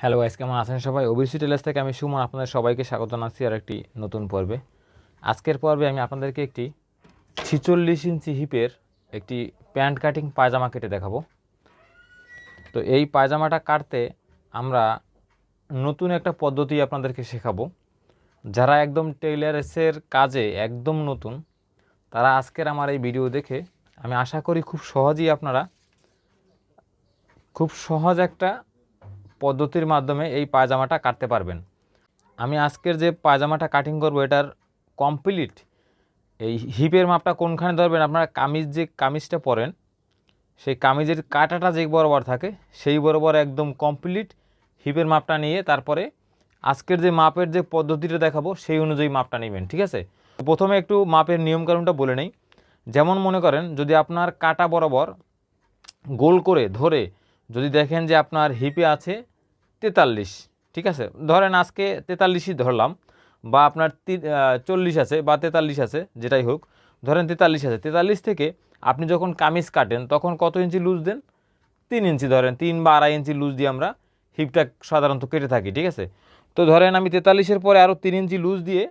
Hello guys, কেমন আছেন সবাই? ওবিসি টেলার্স থেকে আমি সুমন, আপনাদের সবাইকে স্বাগত জানাচ্ছি আর একটি নতুন পর্বে। আজকের পর্বে আমি আপনাদেরকে একটি ছিচল্লিশ ইঞ্চি হিপের একটি প্যান্ট কাটিং পায়জামা কেটে দেখাবো। তো এই পায়জামাটা কাটতে আমরা নতুন একটা পদ্ধতি আপনাদেরকে শেখাবো। যারা একদম টেইলার্সের কাজে একদম নতুন, তারা আজকের আমার এই ভিডিও দেখে আমি আশা করি খুব সহজেই আপনারা খুব সহজ একটা পদ্ধতির মাধ্যমে এই পায়জামাটা কাটতে পারবেন। আমি আজকের যে পায়জামাটা কাটিং করব, এটার কমপ্লিট এই হিপের মাপটা কোনখানে ধরবেন? আপনারা কামিজ যে কামিজটা পরেন, সেই কামিজের কাটাটা যে বরাবর থাকে, সেই বরাবর একদম কমপ্লিট হিপের মাপটা নিয়ে তারপরে আজকের যে মাপের যে পদ্ধতিটা দেখাবো, সেই অনুযায়ী মাপটা নেবেন, ঠিক আছে? প্রথমে একটু মাপের নিয়মকানুনটা বলে নেই। যেমন মনে করেন, যদি আপনার কাটা বরাবর গোল করে ধরে যদি দেখেন যে আপনার হিপে আছে তেতাল্লিশ, ঠিক আছে? ধরেন আজকে তেতাল্লিশই ধরলাম বা আপনার চল্লিশ আছে বা তেতাল্লিশ আছে, যেটাই হোক, ধরেন তেতাল্লিশ আছে। তেতাল্লিশ থেকে আপনি যখন কামিজ কাটেন, তখন কত ইঞ্চি লুজ দেন? তিন ইঞ্চি ধরেন, তিন বা আড়াই ইঞ্চি লুজ দিয়ে আমরা হিপটা সাধারণত কেটে থাকি, ঠিক আছে? তো ধরেন আমি তেতাল্লিশের পরে আরও তিন ইঞ্চি লুজ দিয়ে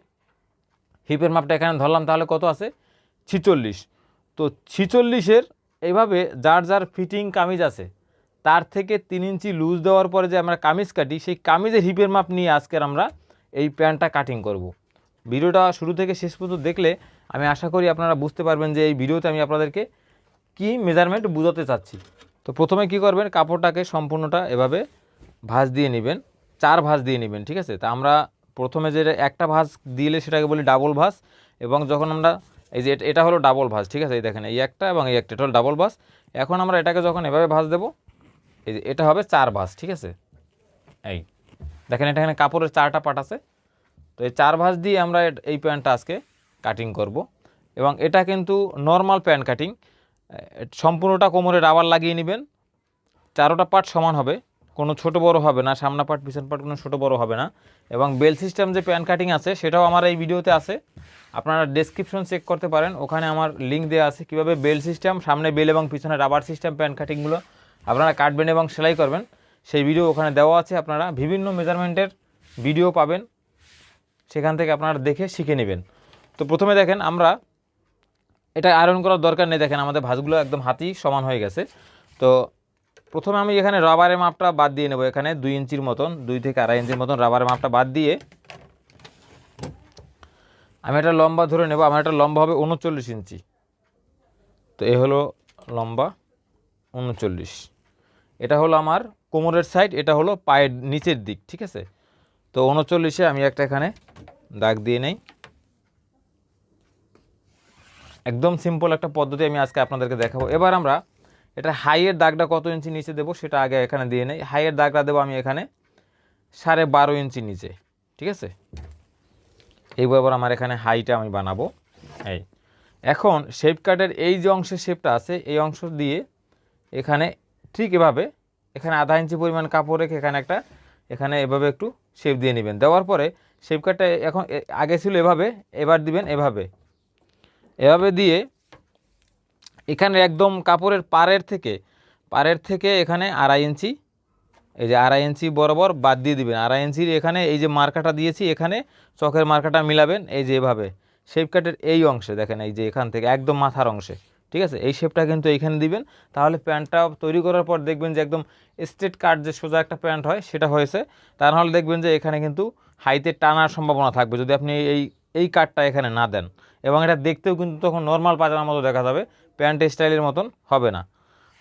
হিপের মাপটা এখানে ধরলাম, তাহলে কত আছে? ছিচল্লিশ। তো ছিচল্লিশের এইভাবে যার যার ফিটিং কামিজ আছে তার থেকে তিন ইঞ্চি লুজ দেওয়ার পরে যে আমরা কামিজ কাটি, সেই কামিজের হিপের মাপ নিয়ে আজকের আমরা এই প্যান্টটা কাটিং করব। ভিডিওটা শুরু থেকে শেষ পর্যন্ত দেখলে আমি আশা করি আপনারা বুঝতে পারবেন যে এই ভিডিওতে আমি আপনাদেরকে কি মেজারমেন্ট বোঝাতে চাচ্ছি। তো প্রথমে কি করবেন? কাপড়টাকে সম্পূর্ণটা এভাবে ভাঁজ দিয়ে নেবেন, চার ভাঁজ দিয়ে নেবেন, ঠিক আছে? তা আমরা প্রথমে যে একটা ভাঁজ দিলে সেটাকে বলি ডাবল ভাঁজ এবং যখন আমরা এই যে এটা হলো ডাবল ভাঁজ, ঠিক আছে? এই দেখেন, এই একটা এবং এই একটা, এটা হলো ডাবল ভাঁজ। এখন আমরা এটাকে যখন এভাবে ভাঁজ দেবো এই যে এটা হবে চার ভাঁজ, ঠিক আছে? এই, দেখেন এটা এখানে কাপড়ের চারটা পাট আছে। তো এই চার ভাঁজ দিয়ে আমরা এই প্যান্টটা আজকে কাটিং করব। এবং এটা কিন্তু নর্মাল প্যান্ট কাটিং সম্পূর্ণটা কোমরে রাবার লাগিয়ে নেবেন। চারোটা পার্ট সমান হবে, কোনো ছোট বড় হবে না, সামনা পার্ট পিছন পার্ট কোনো ছোট বড় হবে না। এবং বেল সিস্টেম যে প্যান কাটিং আছে, সেটাও আমার এই ভিডিওতে আছে। আপনারা ডেসক্রিপশন চেক করতে পারেন। ওখানে আমার লিঙ্ক দেওয়া আছে কীভাবে বেল সিস্টেম সামনে বেল এবং পিছনে রাবার সিস্টেম প্যান কাটিংগুলো আপনারা কাটবেন এবং সেলাই করবেন। সেই ভিডিও ওখানে দেওয়া আছে, আপনারা বিভিন্ন মেজারমেন্টের ভিডিও পাবেন। সেখান থেকে আপনারা দেখে শিখে নেবেন। তো প্রথমে দেখেন আমরা, এটা আয়রন করার দরকার নেই। দেখেন আমাদের ভাঁজগুলো একদম হাতি সমান হয়ে গেছে। তো প্রথমে আমি এখানে রাবারের মাপটা বাদ দিয়ে নেব। এখানে দুই ইঞ্চির মতন, দুই থেকে আড়াই ইঞ্চির মতন রাবারের মাপটা বাদ দিয়ে আমি এটা লম্বা ধরে নেব। আমার এটা লম্বা হবে উনচল্লিশ ইঞ্চি। তো এ হলো লম্বা উনচল্লিশ। এটা হলো আমার কোমরের সাইড এটা হলো পায়ের নিচের দিক, ঠিক আছে? তো উনচল্লিশে আমি একটা এখানে দাগ দিয়ে নেই। একদম সিম্পল একটা পদ্ধতি আমি আজকে আপনাদেরকে দেখাবো। এবার আমরা এটা হাইয়ের দাগটা কত ইঞ্চি নিচে দেবো সেটা আগে এখানে দিয়ে নেই। হাইয়ের দাগটা দেবো আমি এখানে সাড়ে বারো ইঞ্চি নিচে, ঠিক আছে? এই বরাবর আমার এখানে হাইটা আমি বানাবো। এই, এখন শেপ কাটের এই যে অংশের শেপটা আছে, এই অংশ দিয়ে এখানে ঠিক এভাবে এখানে আধা ইঞ্চি পরিমাণ কাপড় রেখে এখানে একটা, এখানে এভাবে একটু শেপ দিয়ে নেবেন। দেওয়ার পরে শেপ কাটটা এখন আগে ছিল এভাবে, এবার দিবেন এভাবে। এভাবে দিয়ে এখানে একদম কাপড়ের পাড়ের থেকে পাড়ের থেকে এখানে আড়াই ইঞ্চি, এই যে আড়াই ইঞ্চি বরাবর বাদ দিয়ে দিবেন। আড়াই ইঞ্চির এখানে এই যে মার্কাটা দিয়েছি, এখানে চকের মার্কাটা মিলাবেন, এই যে এভাবে। শেপ কাটের এই অংশে দেখেন, এই যে এখান থেকে একদম মাথার অংশে। ঠিক আছে? এই শেপটা কিন্তু এইখানে দিবেন। তাহলে প্যান্টটা তৈরি করার পর দেখবেন যে একদম স্ট্রেট কাট যে সোজা একটা প্যান্ট হয়, সেটা হয়েছে। তা নাহলে দেখবেন যে এখানে কিন্তু হাইতে টানার সম্ভাবনা থাকবে। যদি আপনি এই এই কাটটা এখানে না দেন। এবং এটা দেখতেও কিন্তু তখন নর্মাল পাজামার মতো দেখা যাবে। প্যান্ট স্টাইলের মতন হবে না।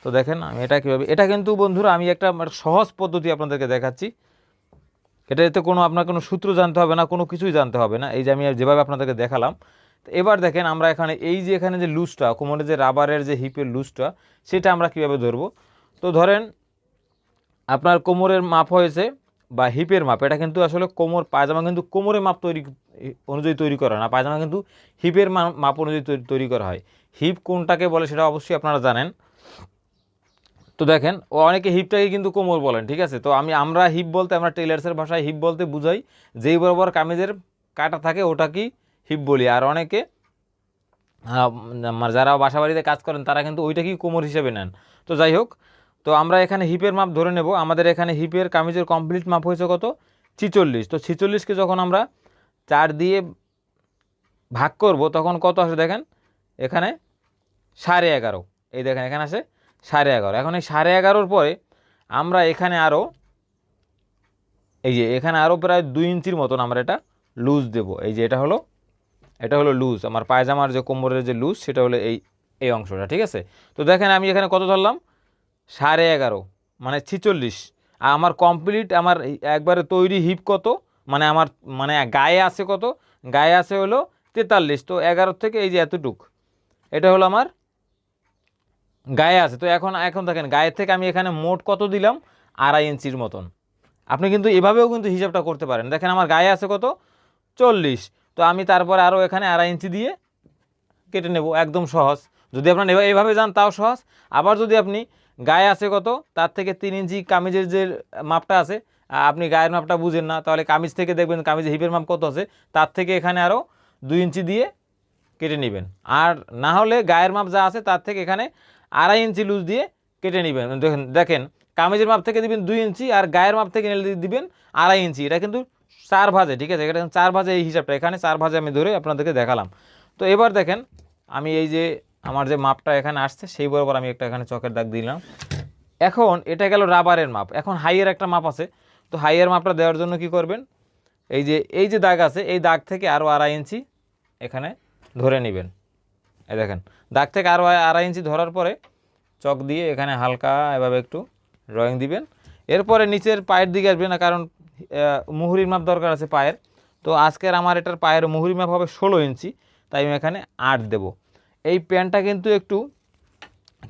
তো দেখেন আমি এটা কীভাবে, এটা কিন্তু বন্ধুরা আমি একটা আমার সহজ পদ্ধতি আপনাদেরকে দেখাচ্ছি। এটা এতে কোনো, আপনার কোনো সূত্র জানতে হবে না, কোনো কিছুই জানতে হবে না। এই যে আমি যেভাবে আপনাদেরকে দেখালাম এবার দেখেন আমরা এখানে এই যে এখানে যে লুজটা, কোমরে যে রাবারের যে হিপের লুজটা, সেটা আমরা কীভাবে ধরবো? তো ধরেন আপনার কোমরের মাপ হয়েছে বা হিপের মাপ, এটা কিন্তু আসলে কোমর, পায়জামা কিন্তু কোমরের মাপ তৈরি, অনুযায়ী তৈরি করা না, পায়জামা কিন্তু হিপের মাপ অনুযায়ী তৈরি করা হয়। হিপ কোনটাকে বলে সেটা অবশ্যই আপনারা জানেন। তো দেখেন ও অনেকে হিপটাকে কিন্তু কোমর বলেন, ঠিক আছে? তো আমি, আমরা হিপ বলতে, আমরা টেলার্সের ভাষায় হিপ বলতে বুঝাই, যেই বরাবর কামিজের কাটা থাকে, ওটা কি হিপ বলি, আর অনেকে আমার যারা বাসা বাড়িতে কাজ করেন, তারা কিন্তু ওইটা কি কোমর হিসেবে নেন। তো যাই হোক, তো আমরা এখানে হিপের মাপ ধরে নেব। আমাদের এখানে হিপের কামিজের কমপ্লিট মাপ হয়েছে কত? ছিচল্লিশ। তো ছিচল্লিশকে যখন আমরা চার দিয়ে ভাগ করব, তখন কত আসে দেখেন? এখানে সাড়ে এগারো। এই দেখেন, এখানে আসে সাড়ে এগারো। এখন এই সাড়ে এগারোর পরে আমরা এখানে আরও এই যে এখানে আরও প্রায় দুই ইঞ্চির মতন আমরা এটা লুজ দেব। এই যে এটা হলো এটা হলো লুজ আমার পায়জামার যে কোমরের যে লুজ সেটা হলো এই এই অংশটা, ঠিক আছে? তো দেখেন আমি এখানে কত ধরলাম? সাড়ে এগারো মানে ছিচল্লিশ। আর আমার কমপ্লিট আমার একবারে তৈরি হিপ কত? মানে আমার মানে গায়ে আছে কত? গায়ে আছে হলো তেতাল্লিশ, তো এগারো থেকে এই যে এতটুক। এটা হলো আমার গায়ে আছে। তো এখন এখন দেখেন গায়ের থেকে আমি এখানে মোট কত দিলাম? আড়াই ইঞ্চির মতন। আপনি কিন্তু এভাবেও কিন্তু হিসাবটা করতে পারেন। দেখেন আমার গায়ে আছে কত? চল্লিশ। তো আমি তারপরে আরও এখানে আড়াই ইঞ্চি দিয়ে কেটে নেব, একদম সহজ। যদি আপনার এইভাবে যান, তাও সহজ। আবার যদি আপনি গায়ে আছে কত, তার থেকে তিন ইঞ্চি কামিজের যে মাপটা আছে আপনি গায়ের মাপটা বুঝেন না, তাহলে কামিজ থেকে দেখবেন কামিজের হিপের মাপ কত আছে, তার থেকে এখানে আরও দুই ইঞ্চি দিয়ে কেটে নেবেন। আর না হলে গায়ের মাপ যা আছে, তার থেকে এখানে আড়াই ইঞ্চি লুজ দিয়ে কেটে নেবেন। দেখেন দেখেন, কামিজের মাপ থেকে দিবেন দুই ইঞ্চি, আর গায়ের মাপ থেকে দিবেন আড়াই ইঞ্চি। এটা কিন্তু চার ভাজে, ঠিক আছে? এটা চার ভাজে এই হিসাবটা, এখানে চার ভাজে আমি ধরে আপনাদেরকে দেখালাম। তো এবার দেখেন, আমি এই যে আমার যে মাপটা এখানে আসছে, সেই বরাবর আমি একটা এখানে চকের দাগ দিলাম এখন এটা গেল রাবারের মাপ, এখন হাইয়ের একটা মাপ আছে। তো হাইয়ের মাপটা দেওয়ার জন্য কি করবেন? এই যে এই যে দাগ আছে, এই দাগ থেকে আরও আড়াই ইঞ্চি এখানে ধরে নেবেন। এই দেখেন, দাগ থেকে আরও আড়াই ইঞ্চি ধরার পরে চক দিয়ে এখানে হালকা এভাবে একটু ড্রয়িং দিবেন। এরপরে নিচের পায়ের দিকে আসবে না, কারণ মুহুরির মাপ দরকার আছে পায়ের। তো আজকের আমার এটার পায়ের মুহুরি মাপ হবে ষোলো ইঞ্চি, তাই আমি এখানে আট দেব। এই প্যান্টটা কিন্তু একটু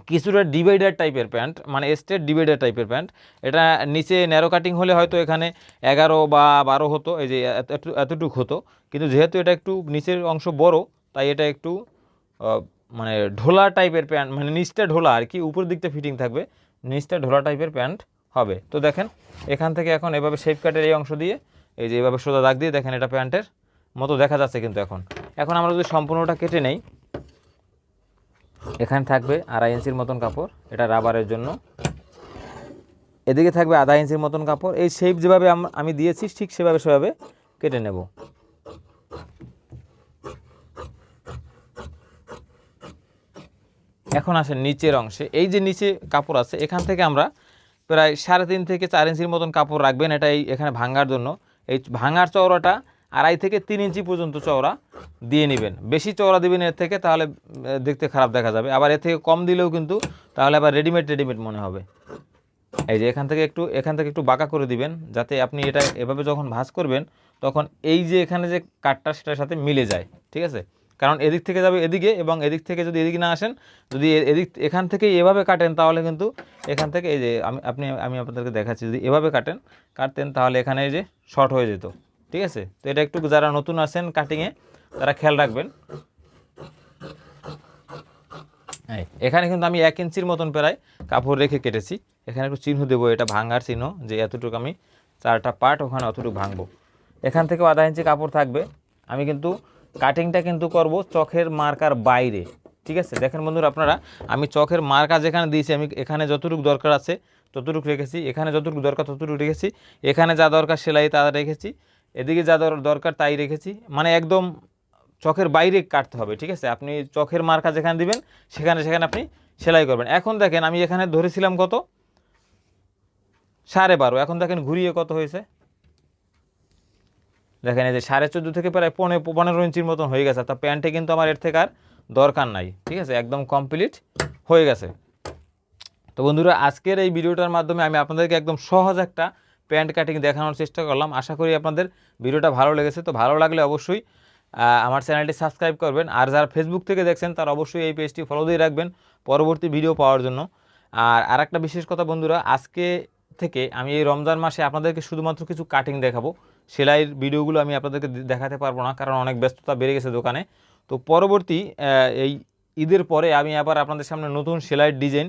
কিছুটা ডিভাইডার টাইপের প্যান্ট মানে স্টেট ডিভাইডার টাইপের প্যান্ট। এটা নিচে ন্যারো কাটিং হলে হয়তো এখানে এগারো বা বারো হতো, এই যে এত- এত- এতটুক হতো। কিন্তু যেহেতু এটা একটু নিচের অংশ বড়, তাই এটা একটু মানে ঢোলা টাইপের প্যান্ট মানে নিচটা ঢোলা আর কি উপর দিকটা ফিটিং থাকবে। নিচটা ঢোলা টাইপের প্যান্ট। হবে। তো দেখেন, এখান থেকে এখন এভাবে শেপ কাটের এই অংশ দিয়ে, এই যে এভাবে সোজা দাগ দিয়ে দেখেন এটা প্যান্টের মতো দেখা যাচ্ছে কিন্তু এখন। এখন আমরা যদি সম্পূর্ণটা কেটে নেই, এখানে থাকবে আড়াই ইঞ্চির মতন কাপড়, এটা রাবারের জন্য। এদিকে থাকবে আধা ইঞ্চির মতন কাপড়, এই শেপ যেভাবে আম- দিয়েছি, ঠিক সেভাবে সেভাবে কেটে নেব। এখন আসে নিচের অংশে। এই যে নিচে কাপড় আছে, এখান থেকে আমরা প্রায় সাড়ে তিন থেকে চার ইঞ্চির মতন কাপড় রাখবেন এটা এই এখানে ভাঙার জন্য। এই ভাঙার চওড়াটা আড়াই থেকে তিন ইঞ্চি পর্যন্ত চওড়া দিয়ে নেবেন। বেশি চওড়া দিবেন এর থেকে তাহলে দেখতে খারাপ দেখা যাবে। আবার এর থেকে কম দিলেও কিন্তু তাহলে আবার রেডিমেড রেডিমেড মনে হবে। এই যে এখান থেকে একটু, এখান থেকে একটু বাঁকা করে দিবেন, যাতে আপনি এটা এভাবে যখন ভাঁজ করবেন, তখন এই যে এখানে যে কাঠটা সেটার সাথে মিলে যায়, ঠিক আছে? কারণ এদিক থেকে যাবে এদিকে এবং এদিক থেকে যদি এদিকে না আসেন, যদি এদিক, এখান থেকে এভাবে কাটেন তাহলে কিন্তু এখান থেকে এই যে আমি, আপনি, আমি আপনাদেরকে দেখাচ্ছি, যদি এভাবে কাটেন, কাটতেন তাহলে এখানে এই যে শর্ট হয়ে যেত। ঠিক আছে? তো এটা একটু যারা নতুন আসেন কাটিংয়ে তারা খেয়াল রাখবেন। এখানে কিন্তু আমি এক ইঞ্চির মতন প্রায় কাপড় রেখে কেটেছি। এখানে একটু চিহ্ন দেবো, এটা ভাঙার চিহ্ন, যে এতটুকু আমি চারটা পার্ট ওখানে অতটুকু ভাঙবো। এখান থেকে আধা ইঞ্চি কাপড় থাকবে। আমি কিন্তু কাটিংটা কিন্তু করব চোখের মার্কার বাইরে। ঠিক আছে? দেখেন বন্ধুরা আপনারা, আমি চোখের মার্কা যেখানে দিয়েছি, আমি এখানে যতটুকু দরকার আছে ততটুকু রেখেছি। এখানে যতটুকু দরকার ততটুকু রেখেছি। এখানে যা দরকার সেলাই তা রেখেছি। এদিকে যা দর- দরকার তাই রেখেছি। মানে একদম চোখের বাইরে কাটতে হবে, ঠিক আছে? আপনি চোখের মার্কা যেখানে দিবেন, সেখানে সেখানে আপনি সেলাই করবেন। এখন দেখেন, আমি এখানে ধরেছিলাম কত? সাড়ে বারো। এখন দেখেন ঘুরিয়ে কত হয়েছে? দেখেন এই যে সাড়ে চোদ্দ থেকে প্রায় পনেরো পনেরো ইঞ্চির মতন হয়ে গেছে, তা প্যান্টে কিন্তু আমার এর থেকে আর দরকার নাই, ঠিক আছে? একদম কমপ্লিট হয়ে গেছে। তো বন্ধুরা, আজকের এই ভিডিওটার মাধ্যমে আমি আপনাদেরকে একদম সহজ একটা প্যান্ট কাটিং দেখানোর চেষ্টা করলাম। আশা করি আপনাদের ভিডিওটা ভালো লেগেছে। তো ভালো লাগলে অবশ্যই আমার চ্যানেলটি সাবস্ক্রাইব করবেন। আর যারা ফেসবুক থেকে দেখছেন, তারা অবশ্যই এই পেজটি ফলো দিয়ে রাখবেন পরবর্তী ভিডিও পাওয়ার জন্য। আর আরেকটা বিশেষ কথা বন্ধুরা, আজকে থেকে আমি এই রমজান মাসে আপনাদেরকে শুধুমাত্র কিছু কাটিং দেখাবো। সেলাইয়ের ভিডিওগুলো আমি আপনাদেরকে দেখাতে পারব না, কারণ অনেক ব্যস্ততা বেড়ে গেছে দোকানে। তো পরবর্তী এই ঈদের পরে আমি আবার আপনাদের সামনে নতুন সেলাইয়ের ডিজাইন,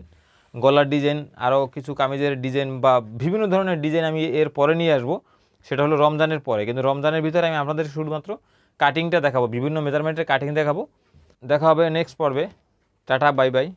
গলার ডিজাইন, আরও কিছু কামিজের ডিজাইন বা বিভিন্ন ধরনের ডিজাইন আমি এর পরে নিয়ে আসব। সেটা হলো রমজানের পরে। কিন্তু রমজানের ভিতরে আমি আপনাদের শুধুমাত্র কাটিংটা দেখাবো, বিভিন্ন মেজারমেন্টের কাটিং দেখাবো। দেখা হবে নেক্সট পর্বে। Tata bye bye